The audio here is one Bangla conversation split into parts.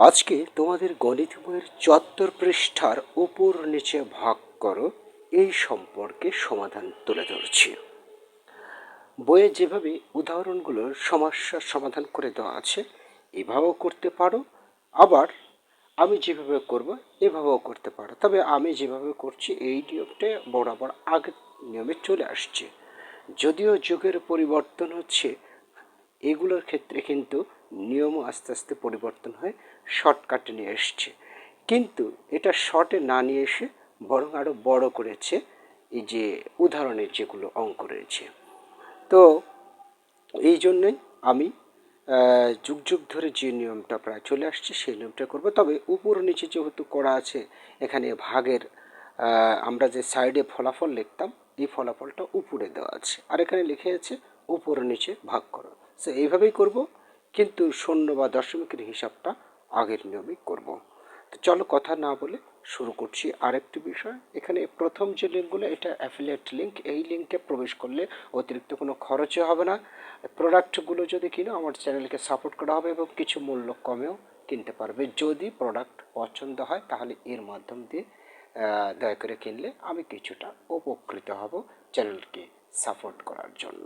আজকে তোমাদের গণিত বইয়ের চুয়াত্তর পৃষ্ঠার উপর নিচে ভাগ করো, এই সম্পর্কে সমাধান তুলে ধরছি। বইয়ে যেভাবে উদাহরণগুলোর সমস্যার সমাধান করে দেওয়া আছে, এভাবেও করতে পারো। আবার আমি যেভাবে করব, এভাবেও করতে পারো। তবে আমি যেভাবে করছি, এই নিয়মটা বরাবর আগের নিয়মে চলে আসছে। যদিও যুগের পরিবর্তন হচ্ছে, এগুলোর ক্ষেত্রে কিন্তু নিয়মও আস্তে আস্তে পরিবর্তন হয়ে শর্টকাটে নিয়ে এসছে। কিন্তু এটা শর্টে না নিয়ে এসে বরং আরও বড় করেছে এই যে উদাহরণের যেগুলো অঙ্ক রয়েছে। তো এই জন্যই আমি যুগ যুগ ধরে যে নিয়মটা প্রায় চলে আসছে সেই নিয়মটা করব। তবে উপর নিচে যেহেতু করা আছে, এখানে ভাগের আমরা যে সাইডে ফলাফল লিখতাম, এই ফলাফলটা উপরে দেওয়া আছে। আর এখানে লিখে আছে, উপর নিচে ভাগ করো। সো এইভাবেই করব। কিন্তু শূন্য বা দশমিকের হিসাবটা আগের নিয়মেই করব। তো চলো কথা না বলে শুরু করছি আরেকটি বিষয়। এখানে প্রথম যে লিঙ্কগুলো, এটা অ্যাফিলিয়েট লিঙ্ক এই লিঙ্কে প্রবেশ করলে অতিরিক্ত কোনো খরচও হবে না। প্রোডাক্টগুলো যদি কিনো, আমার চ্যানেলকে সাপোর্ট করা হবে এবং কিছু মূল্য কমেও কিনতে পারবে। যদি প্রোডাক্ট পছন্দ হয়, তাহলে এর মাধ্যম দিয়ে দয়া করে কিনলে আমি কিছুটা উপকৃত হব চ্যানেলকে সাপোর্ট করার জন্য।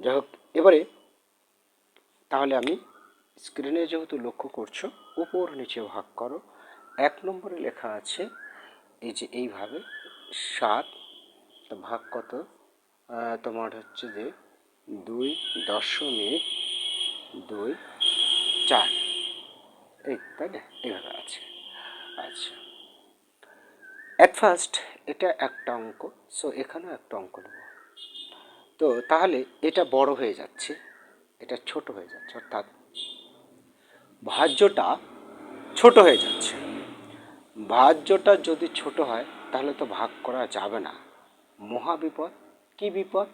যাই হোক, এবারে তাহলে আমি স্ক্রিনে যেহেতু লক্ষ্য করছ, উপর নিচে ভাগ করো। এক নম্বরে লেখা আছে, এই যে এইভাবে সাত ভাগ কত? তোমার হচ্ছে যে দুই দশমিক দুই চার। এই তাই না? এইভাবে আছে। আচ্ছা। অ্যাট ফার্স্ট এটা একটা অঙ্ক সো এখানেও একটা অঙ্ক নেব। তো তাহলে এটা বড় হয়ে যাচ্ছে। এটা ছোট হয়ে যাচ্ছে, অর্থাৎ ভাজ্যটা ছোট হয়ে যাচ্ছে। ভাজ্যটা যদি ছোট হয়, তাহলে তো ভাগ করা যাবে না। মহাবিপদ, কি বিপদ?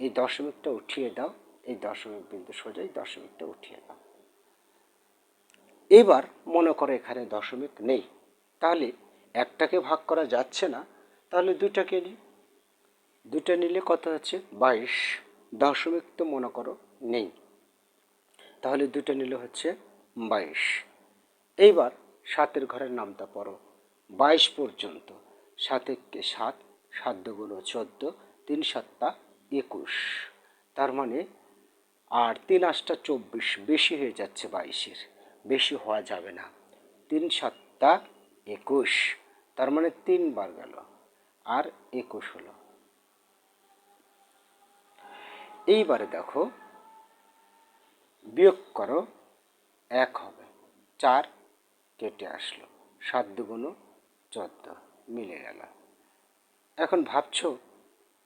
এই দশমিকটা উঠিয়ে দাও, এই দশমিক বিন্দু সোজা, এই দশমিকটা উঠিয়ে দাও। এবার মনে করো এখানে দশমিক নেই, তাহলে একটাকে ভাগ করা যাচ্ছে না, তাহলে দুটাকে নিই। দুটো নিলে কত হচ্ছে? বাইশ। দশমিক তো মনে করো নেই। তাহলে দুটো নিলে হচ্ছে বাইশ। এইবার সাতের ঘরের নামটা পড়ো। বাইশ পর্যন্ত। সাতেককে সাত সাত দুগুলো চোদ্দ, তিন সাতটা একুশ। তার মানে আর তিন আটটা চব্বিশ বেশি হয়ে যাচ্ছে বাইশের। বেশি হওয়া যাবে না। তিন সাতটা একুশ। তার মানে তিনবার গেল। আর একুশ হলো। এইবারে দেখো বিয়োগ করো, এক হবে। চার কেটে আসলো। সাত দুগুণ চোদ্দ মিলে গেল। এখন ভাবছ,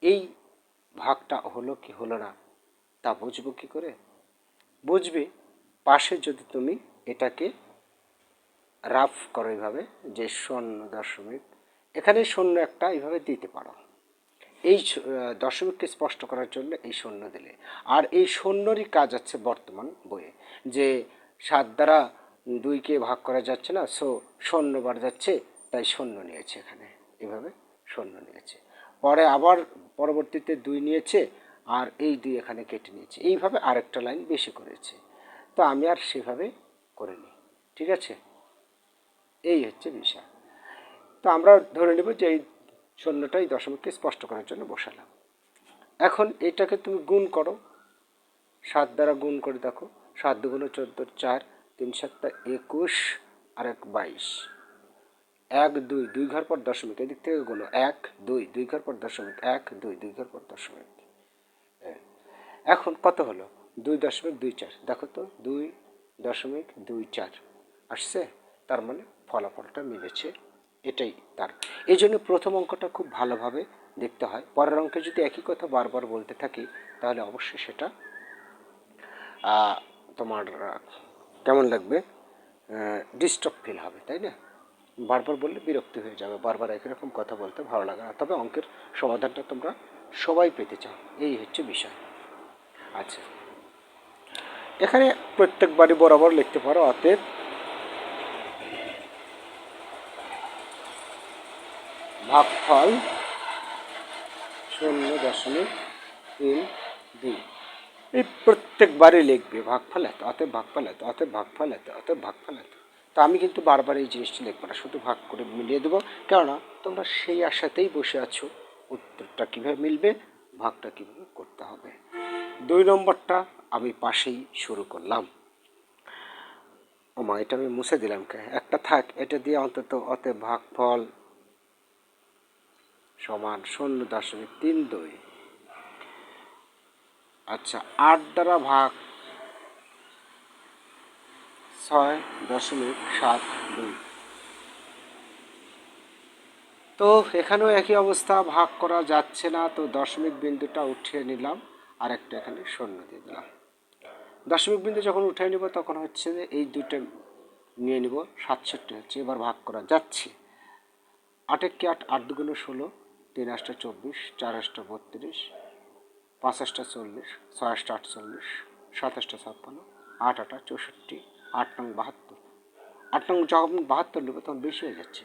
এই ভাগটা হলো কি হলো না, তা বুঝব কি করে? বুঝবে, পাশে যদি তুমি এটাকে রাফ করো এইভাবে, যে শূন্য দশমিক, এখানে শূন্য একটা এইভাবে দিতে পারো। এই দশমিককে স্পষ্ট করার জন্য এই শূন্য দিলে। আর এই শূন্যরই কাজ আছে বর্তমান বইয়ে, যে সাত দ্বারা দুইকে ভাগ করা যাচ্ছে না, সো শূন্য বার যাচ্ছে তাই শূন্য নিয়েছে এখানে। এভাবে শূন্য নিয়েছে। পরে আবার পরবর্তীতে দুই নিয়েছে, আর এই দুই এখানে কেটে নিয়েছে। এইভাবে আরেকটা লাইন বেশি করেছে। তো আমি আর সেভাবে করিনি। ঠিক আছে? এই হচ্ছে বিষয়। তো আমরা ধরে নেব যে এই শূন্যটাই দশমিককে স্পষ্ট করার জন্য বসালাম। এখন এটাকে তুমি গুণ করো। সাত দ্বারা গুণ করে দেখো। সাত দুগুণ চোদ্দ, চার, তিন সাতটা, একুশ, আর এক বাইশ। এক, দুই দুই ঘর পর দশমিক, এদিক থেকে গুলো এক, দুই দুই ঘর পর দশমিক, এক, দুই দুই ঘর পর দশমিক। এখন কত হলো? দুই দশমিক দুই চার। দেখো তো, দুই দশমিক দুই চার। আসছে? তার মানে ফলাফলটা মিলেছে। এটাই তার। এই জন্য প্রথম অঙ্কটা খুব ভালোভাবে দেখতে হয়। পরের অঙ্কে যদি একই কথা বারবার বলতে থাকি, তাহলে অবশ্যই সেটা তোমার কেমন লাগবে? ডিস্টার্ব ফিল হবে, তাই না? বারবার বললে বিরক্তি হয়ে যাবে, বারবার একই রকম কথা বলতে ভালো লাগে না। তবে অঙ্কের সমাধানটা তোমরা সবাই পেতে চাও। এই হচ্ছে বিষয়। আচ্ছা। এখানে প্রত্যেকবারই বরাবর লিখতে পারো, অতএব ভাগফল শূন্য দশমিক তিন দুই। এই প্রত্যেকবারই লিখবে ভাগফল এত অতএব ভাগফল এত অতএব ভাগফল এত অতএব ভাগফল এত তো। আমি কিন্তু বারবার এই জিনিসটি লিখব না, শুধু ভাগ করে মিলিয়ে দেবো। কেননা তোমরা সেই আশাতেই বসে আছো, উত্তরটা কীভাবে মিলবে, ভাগটা কীভাবে করতে হবে। দুই নম্বরটা আমি পাশেই শুরু করলাম। ওমা, এটা আমি মুছে দিলাম কে? একটা থাক, এটা দিয়ে অন্তত অতে ভাগফল সমান শূন্য দশমিক তিন দুই। আচ্ছা আট দ্বারা ভাগ ছয় দশমিক সাত দুই। তো এখানেও একই অবস্থা, ভাগ করা যাচ্ছে না, তো দশমিক বিন্দুটা উঠিয়ে নিলাম আর একটা এখানে শূন্য দিয়ে দিলাম। দশমিক বিন্দু যখন উঠিয়ে নিব, তখন হচ্ছে যে এই দুটো নিয়ে নিব, সাতষট্টি হচ্ছে, এবার ভাগ করা যাচ্ছে। আটেককে আট? আট দুগুলো ষোলো। তিন আটটা চব্বিশ, চার আটটা বত্রিশ, পাঁচ আটটা চল্লিশ, ছয় আটটা আটচল্লিশ, সাত সাতাশটা ছাপ্পান্ন, আট আটা চৌষট্টি, আট নং বাহাত্তর। আট নং যখন বাহাত্তর নেবে তখন বেশি হয়ে যাচ্ছে।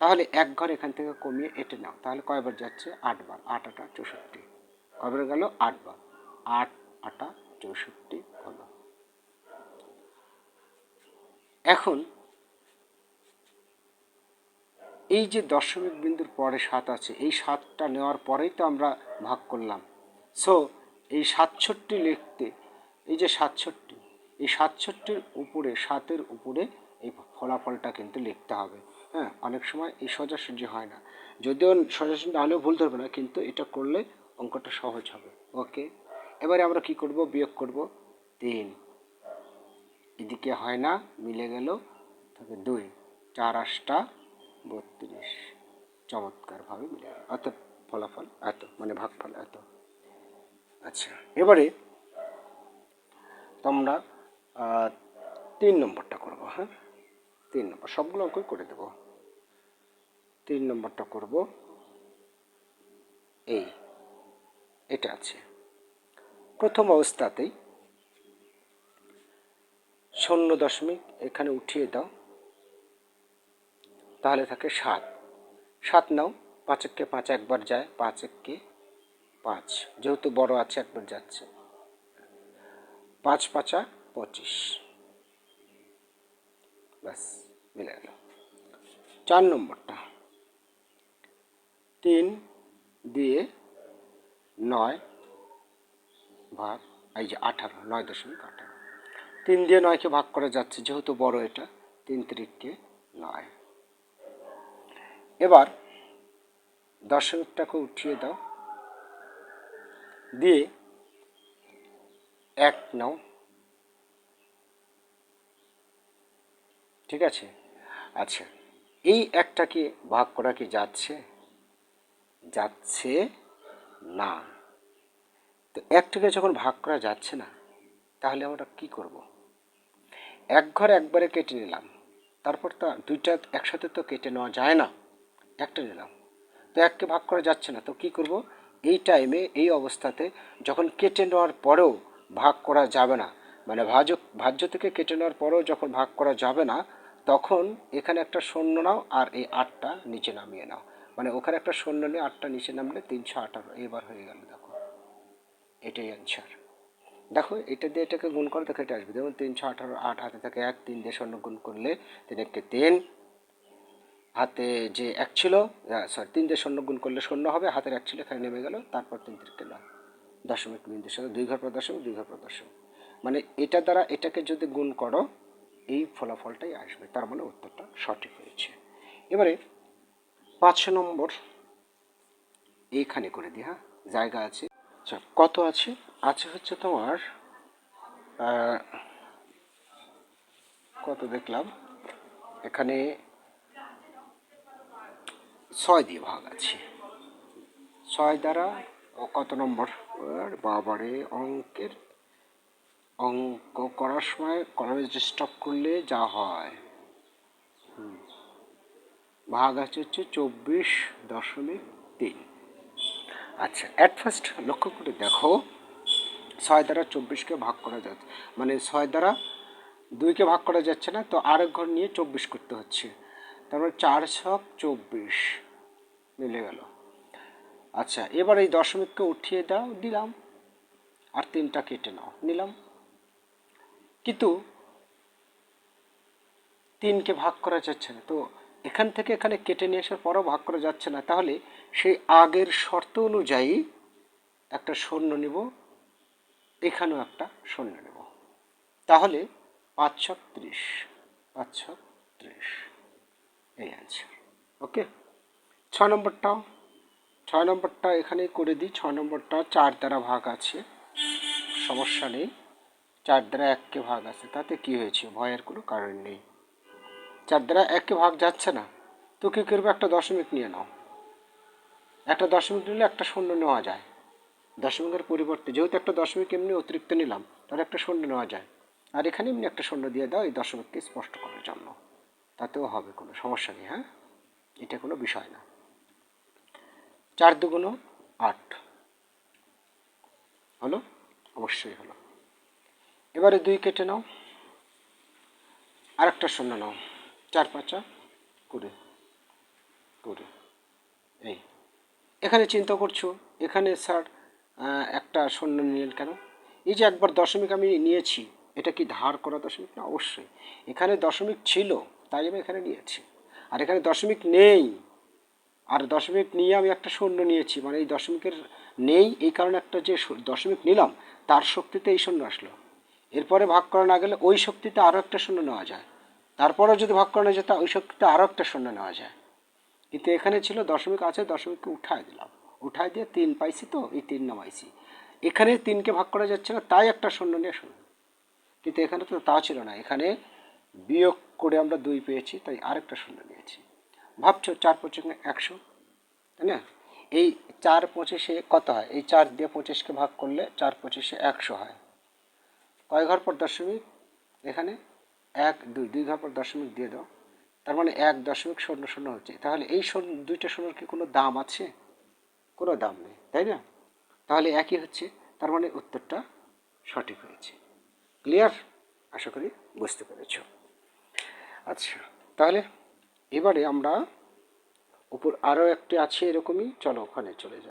তাহলে এক ঘর এখান থেকে কমিয়ে এটে নাও। তাহলে কয়বার যাচ্ছে? আটবার আট আটা চৌষট্টি। কয়বার গেল? আটবার আট আটা চৌষট্টি হলো। এখন এই যে দশমিক বিন্দুর পরে সাত আছে, এই সাতটা নেওয়ার পরেই তো আমরা ভাগ করলাম। সো এই সাতষট্টি লিখতে, এই যে সাতষট্টি, এই সাতষট্টির উপরে, সাতের উপরে এই ফলাফলটা কিন্তু লিখতে হবে। হ্যাঁ অনেক সময় এই সোজাসুজি হয় না। যদিও সোজাসুজি না হলেও ভুল ধরবে না, কিন্তু এটা করলে অঙ্কটা সহজ হবে। ওকে এবারে আমরা কি করব? বিয়োগ করব তিন। এদিকে হয় না, মিলে গেল তবে দুই। চার আটটা বত্রিশ চমৎকারভাবে মিলে গেল। অর্থাৎ ফলাফল, এত মানে ভাগফল, এত। আচ্ছা এবারে তোমরা তিন নম্বরটা করব হ্যাঁ? তিন নম্বর, সবগুলো অঙ্কই করে দেবো। তিন নম্বরটা করব, এই, এটা আছে। প্রথম অবস্থাতেই শূন্য দশমিক এখানে উঠিয়ে দাও। তাহলে থাকে সাত। সাত নাও, পাঁচ এককে পাঁচ একবার যায়, পাঁচ এককে পাঁচ। যেহেতু বড় আছে, একবার যাচ্ছে। পাঁচ পাঁচা পঁচিশ। ব্যাস, মিলে গেল। চার নম্বরটা। তিন দিয়ে নয় ভাগ, এই যে আঠারো, নয় দশমিক আঠারো। তিন দিয়ে নয়কে ভাগ করা যাচ্ছে, যেহেতু বড় এটা, তিন তিরিককে নয়। এবার দশমিকটাকে উঠিয়ে দাও। দিয়ে এক নাও। ঠিক আছে? আচ্ছা এই একটাকে ভাগ করা কি যাচ্ছে? যাচ্ছে না। তো একটাকে যখন ভাগ করা যাচ্ছে না, তাহলে আমরা কি করব? এক ঘর একবারে কেটে নিলাম। তারপর তো দুইটা একসাথে তো কেটে নেওয়া যায় না। একটা নিলাম তো এককে ভাগ করা যাচ্ছে না। তো কি করব? এই টাইমে এই অবস্থাতে যখন কেটে নেওয়ার পরেও ভাগ করা যাবে না মানে ভাজ ভাজ্য থেকে কেটে নেওয়ার পরেও যখন ভাগ করা যাবে না, তখন এখানে একটা শূন্য নাও আর এই আটটা নিচে নামিয়ে নাও। মানে ওখানে একটা শূন্য নিয়ে আটটা নিচে নামলে তিনশো আঠারো। এবার হয়ে গেল, দেখো। এটাই অ্যান্সার দেখো, এটা দিয়ে এটাকে গুণ করে, দেখো এটা আসবে। যেমন তিনশো আঠারো, আট হাতে থাকে এক, তিন দিয়ে শূন্য গুণ করলে তিন, এককে তিন হাতে যে এক ছিল সরি তিন দিয়ে শূন্য গুণ করলে শূন্য হবে, হাতের এক ছিল, এখানে নেমে গেল, তারপর তিন তিরকে নয়। দশমিক বিন্দুর সাথে দুই ঘর পর দশমিক দুই ঘর পর দশমিক মানে এটা দ্বারা এটাকে যদি গুণ করো, এই ফলাফলটাই আসবে, তার মানে উত্তরটা সঠিক হয়েছে। এবারে পাঁচ নম্বর, এইখানে করে দিই হ্যাঁ? জায়গা আছে। আচ্ছা কত আছে? আছে হচ্ছে তোমার কত দেখলাম? এখানে ছয় দিয়ে ভাগ আছে। ছয় দ্বারা কত নম্বর? বাবারে, অঙ্কের অঙ্ক করার সময় কলেজ স্টপ করলে যা হয়। ভাগ আছে হচ্ছে চব্বিশ দশমিক তিন। আচ্ছা অ্যাট ফার্স্ট লক্ষ্য করে দেখো, ছয় দ্বারা চব্বিশকে ভাগ করা যাচ্ছে মানে ছয় দ্বারা দুইকে ভাগ করা যাচ্ছে না, তো আরেক ঘর নিয়ে চব্বিশ করতে হচ্ছে। তারপরে চার ছক চব্বিশ মিলে গেল। আচ্ছা এবার এই দশমিককে উঠিয়ে দাও, দিলাম। আর তিনটা কেটে নাও, নিলাম। কিন্তু তিনকে ভাগ করা যাচ্ছে না। তো এখান থেকে এখানে কেটে নিয়ে আসার পরও ভাগ করা যাচ্ছে না। তাহলে সেই আগের শর্ত অনুযায়ী একটা শূন্য নিব, এখানেও একটা শূন্য নেব। তাহলে পাঁচ ছক ত্রিশ, পাঁচ ছক ত্রিশ। এই অ্যান্সার ওকে ছয় নম্বরটাও ছয় নম্বরটা এখানে করে দিই। ছয় নম্বরটা চার দ্বারা ভাগ আছে। সমস্যা নেই। চার দ্বারা এককে ভাগ আছে। তাতে কি হয়েছে? ভয়ের কোনো কারণ নেই। চার দ্বারা এককে ভাগ যাচ্ছে না? তো কী করবে? একটা দশমিক নিয়ে নাও। একটা দশমিক নিলে একটা শূন্য নেওয়া যায়। দশমিকের পরিবর্তে যেহেতু একটা দশমিক এমনি অতিরিক্ত নিলাম, তাহলে একটা শূন্য নেওয়া যায়। আর এখানে এমনি একটা শূন্য দিয়ে দাও, এই দশমিককে স্পষ্ট করার জন্য। তাতেও হবে কোনো, সমস্যা নেই হ্যাঁ? এটা কোনো বিষয় না। চার দুগুণ আট। হলো? অবশ্যই হলো। এবারে দুই কেটে নাও। আরেকটা শূন্য নাও। চার পাঁচা কুড়ি। কুড়ি। এই। এখানে চিন্তা করছ? এখানে স্যার একটা শূন্য নিলেন কেন? এই যে একবার দশমিক আমি নিয়েছি, এটা কি ধার করা দশমিক? না, অবশ্যই। এখানে দশমিক ছিল। তাই আমি এখানে নিয়েছি। আর এখানে দশমিক নেই। আর দশমিক নিয়ে আমি একটা শূন্য নিয়েছি। মানে এই দশমিকের নেই, এই কারণে একটা যে দশমিক নিলাম, তার শক্তিতে এই শূন্য আসলো। এরপরে ভাগ করা না গেলে ওই শক্তিতে আরও একটা শূন্য নেওয়া যায়। তারপরেও যদি ভাগ করা না যেত ওই শক্তিতে আরও একটা শূন্য নেওয়া যায়। কিন্তু এখানে ছিল দশমিক আছে, দশমিককে উঠায় দিলাম। উঠায় দিয়ে তিন পাইছি তো, এই তিন নামাইছি। এখানে তিনকে ভাগ করা যাচ্ছে না, তাই একটা শূন্য নিয়ে শূন্য। কিন্তু এখানে তো তা ছিল না। এখানে বিয়োগ করে আমরা দুই পেয়েছি, তাই আরেকটা শূন্য নিয়েছি। ভাবছ চার পঁচিশে একশো? তাই না? এই চার পঁচিশে কত হয়? এই চার দিয়ে পঁচিশকে ভাগ করলে চার পঁচিশে একশো হয়। কয় ঘর পর দশমিক? এখানে? এক, দুই। দুই ঘর পর দশমিক দিয়ে দাও। তার মানে এক দশমিক শূন্য শূন্য হচ্ছে। তাহলে এই শূন্য, দুইটা শূন্যর কি কোনো দাম আছে? কোনো দাম নেই, তাই না? তাহলে একই হচ্ছে। তার মানে উত্তরটা সঠিক হয়েছে। ক্লিয়ার? আশা করি বুঝতে পেরেছ। আচ্ছা তাহলে এবারে আমরা উপর আরও একটি আছে এরকমই চলো ওখানে চলে যাই।